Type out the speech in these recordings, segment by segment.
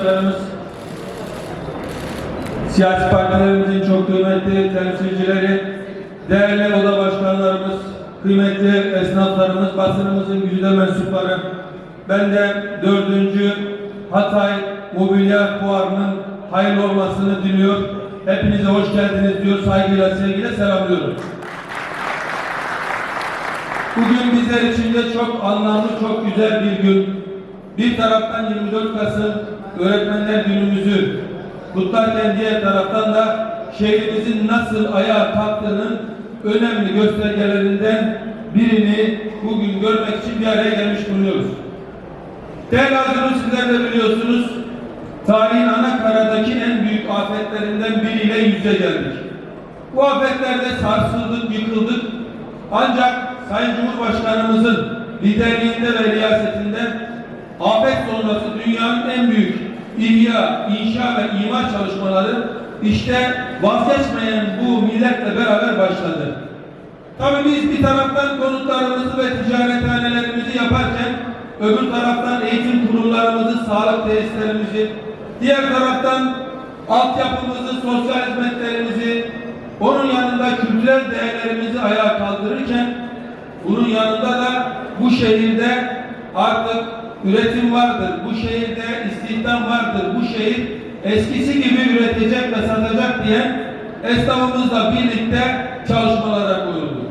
başkanımız, siyasi partilerimizin çok kıymetli temsilcileri, değerli oda başkanlarımız, kıymetli esnaflarımız, basınımızın güzide mensupları, ben de dördüncü Hatay Mobilya Fuarı'nın hayırlı olmasını diliyor. Hepinize hoş geldiniz diyor, saygıyla, sevgiyle selamlıyorum. Bugün bizler için de çok anlamlı, çok güzel bir gün. Bir taraftan 24 Kasım Öğretmenler Günümüzü kutlarken diğer taraftan da şehrimizin nasıl ayağa kalktığının önemli göstergelerinden birini bugün görmek için bir araya gelmiş bulunuyoruz. Değerli hazırlık sizler de biliyorsunuz, tarihin ana karadaki en büyük afetlerinden biriyle yüze geldik. Bu afetlerde sarsıldık, yıkıldık. Ancak Sayın Cumhurbaşkanımızın liderliğinde ve riyasetinde afet sonrası dünyanın en büyük ihya, inşa ve imar çalışmaları işte vazgeçmeyen bu milletle beraber başladı. Tabii biz bir taraftan konutlarımızı ve ticarethanelerimizi yaparken öbür taraftan eğitim kurumlarımızı, sağlık tesislerimizi, diğer taraftan altyapımızı, sosyal hizmetlerimizi, onun yanında kültürel değerlerimizi ayağa kaldırırken bunun yanında da bu şehirde artık üretim vardır, bu şehirde istihdam vardır, bu şehir eskisi gibi üretecek ve satacak diyen esnafımızla birlikte çalışmalara koyulduk.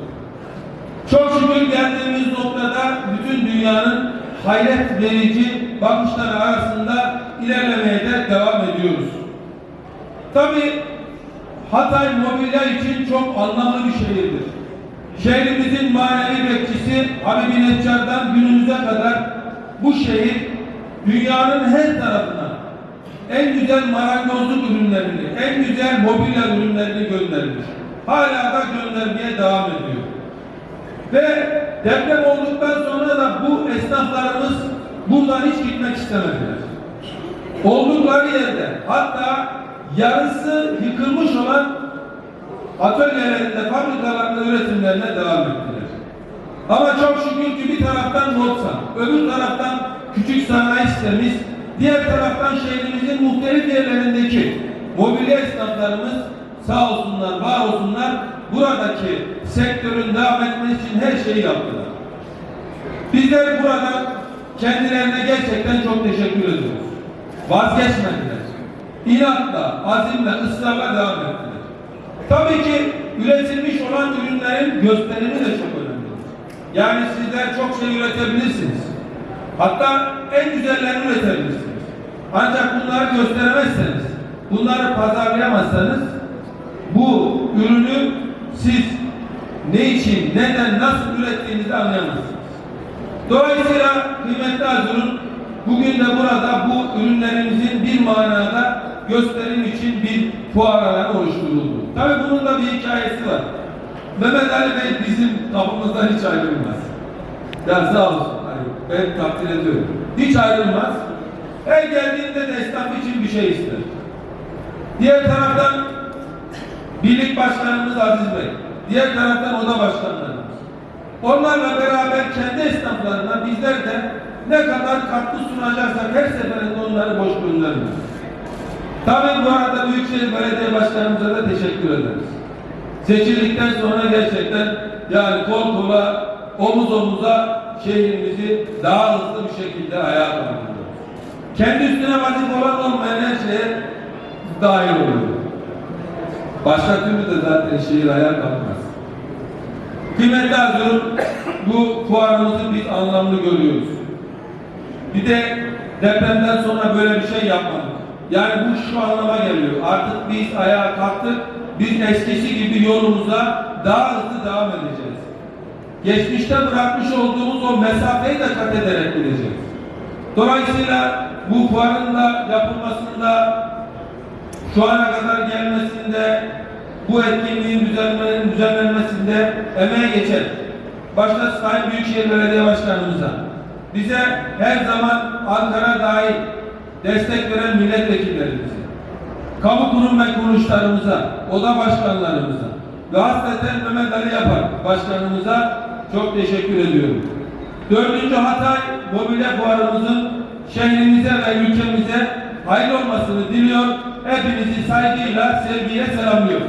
Çok şükür geldiğimiz noktada bütün dünyanın hayret verici bakışları arasında ilerlemeye de devam ediyoruz. Tabii Hatay mobilya için çok anlamlı bir şehirdir. Şehrimizin manevi bekçisi kadar bu şehir dünyanın her tarafına en güzel marangozluk ürünlerini, en güzel mobilya ürünlerini göndermiş. Hala da göndermeye devam ediyor. Ve deprem olduktan sonra da bu esnaflarımız buradan hiç gitmek istemediler. Oldukları yerde hatta yarısı yıkılmış olan atölyelerinde, fabrikalarında üretimlerine devam ettiler. Ama çok şükür ki bir taraftan Notsan, öbür taraftan küçük sanayi sitemiz, diğer taraftan şehrimizin muhtelif yerlerindeki mobilya esnaflarımız sağ olsunlar, var olsunlar buradaki sektörün devam etmesi için her şeyi yaptılar. Bizler burada kendilerine gerçekten çok teşekkür ediyoruz. Vazgeçmediler. İnatla, azimle, ısrarla devam ettiler. Tabii ki üretilmiş olan ürünlerin gösterimi de çok önemli. Yani sizler çok şey üretebilirsiniz. Hatta en güzellerini üretebilirsiniz. Ancak bunları gösteremezseniz, bunları pazarlayamazsanız bu ürünü siz ne için, neden, nasıl ürettiğinizi anlayamazsınız. Dolayısıyla kıymetli Azur'un bugün de burada bu ürünlerimizin bir manada gösterim için bir fuar alanı oluşturuldu. Tabi bunun da bir hikayesi var. Mehmet Ali Bey bizim kapımızdan hiç ayrılmaz. Sağ olsun. Ben takdir ediyorum. Hiç ayrılmaz. Her geldiğinde de esnaf için bir şey ister. Diğer taraftan birlik başkanımız Aziz Bey. Diğer taraftan oda başkanlarımız. Onlarla beraber kendi esnaflarına bizler de ne kadar katkı sunacaksak her seferinde onları boş göndermiyoruz. Tabii bu arada Büyükşehir Belediye Başkanımıza da teşekkür ederiz. Seçildikten sonra gerçekten yani kol kola, omuz omuza şehrimizi daha hızlı bir şekilde ayağa kaldırıyoruz. Kendi üstüne vazife olan olmayan her şeye dahil oluyor. Başka türlü de zaten şehir ayağa kalkmaz. Kıymetli Hazırım, bu fuarımızı biz anlamlı görüyoruz. Bir de depremden sonra böyle bir şey yapmadık. Yani bu şu anlama geliyor. Artık biz ayağa kalktık, biz eskisi gibi yolumuza daha hızlı devam edeceğiz. Geçmişte bırakmış olduğumuz o mesafeyi de kat ederek gideceğiz. Dolayısıyla bu fuarın da yapılmasında, şu ana kadar gelmesinde, bu etkinliğin düzenlerin düzenlenmesinde emeğe geçen başta Sayın Büyükşehir Belediye Başkanımıza, bize her zaman Ankara dahil destek veren milletvekillerimize, kamu kurum ve kuruluşlarımıza, oda başkanlarımıza ve hasreten Mehmet Ali Yapar başkanımıza çok teşekkür ediyorum. Dördüncü Hatay Mobilya Fuarımızın şehrimize ve ülkemize hayırlı olmasını diliyor. Hepinizi saygıyla, sevgiyle selamlıyorum.